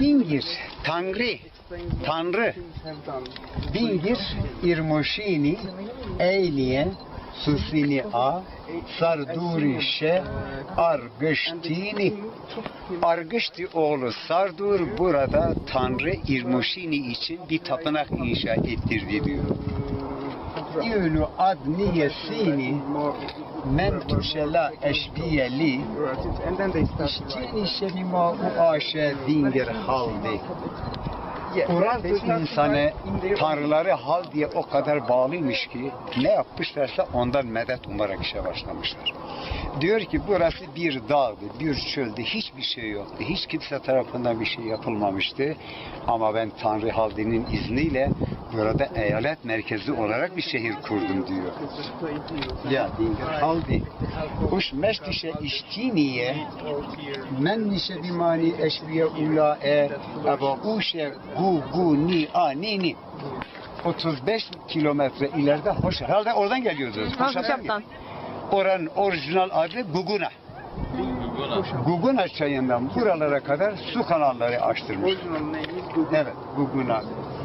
Dingir, Tangri, Tanrı, Dingir, İrmoşini, Eyliye, Susini A, Sarduri Şe, Argıştini, Argışti oğlu Sardur burada Tanrı İrmoşini için bir tapınak inşa ettirdi diyor. İyulu adniyesini men tuşela eşbiyeli işçini şebima u aşe dingir haldi. Urardı insanı tanrıları hal diye o kadar bağlıymış ki ne yapmışlarsa ondan medet umarak işe başlamışlar. Diyor ki burası bir dağdı, bir çöldü, hiçbir şey yoktu. Hiç kimse tarafından bir şey yapılmamıştı. Ama ben Tanrı Haldi'nin izniyle burada eyalet merkezi olarak bir şehir kurdum diyor. Ya haldi. Uş meştişe iştiniye men nişe bimani eşbiye ula e eva uşe gu gu ni a ni ni 35 kilometre ileride hoş herhalde oradan geliyoruz. Hoşaf'tan. Oranın orijinal adı Guguna. Guguna çayından buralara kadar su kanalları açtırmış. Evet, Guguna,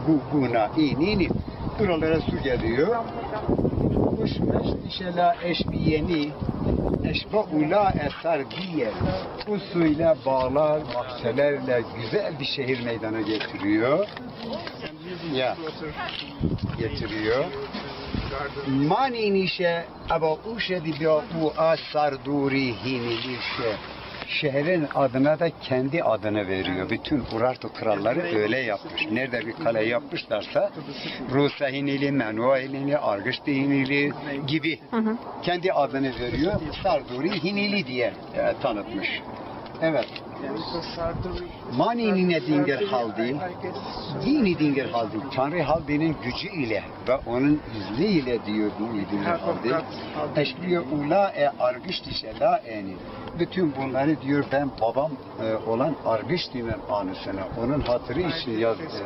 Guguna, ini, ini. Buralara su geliyor. Kuşmeş dişela eşbiyeni, eşba ula eser diye. Bu suyla bağlar, bahçelerle güzel bir şehir meydana getiriyor. Ya, getiriyor. Mani nişe aba uşe di bia u asar duri hini nişe. Şehrin adına da kendi adını veriyor. Bütün Urartu kralları öyle yapmış. Nerede bir kale yapmışlarsa Rusa Hinili, Menua Hinili, Argışti Hinili gibi kendi adını veriyor. Sarduri Hinili diye e, tanıtmış. Evet. Mani ne dingir haldi, dini dingir haldi, Tanrı haldinin gücü ile ve onun izniyle diyor dini dingir haldi. Eşliye ula e argıştişe la eni. Bütün bunları diyor ben babam e, olan Argışti'nin anısına, onun hatırı için yaz,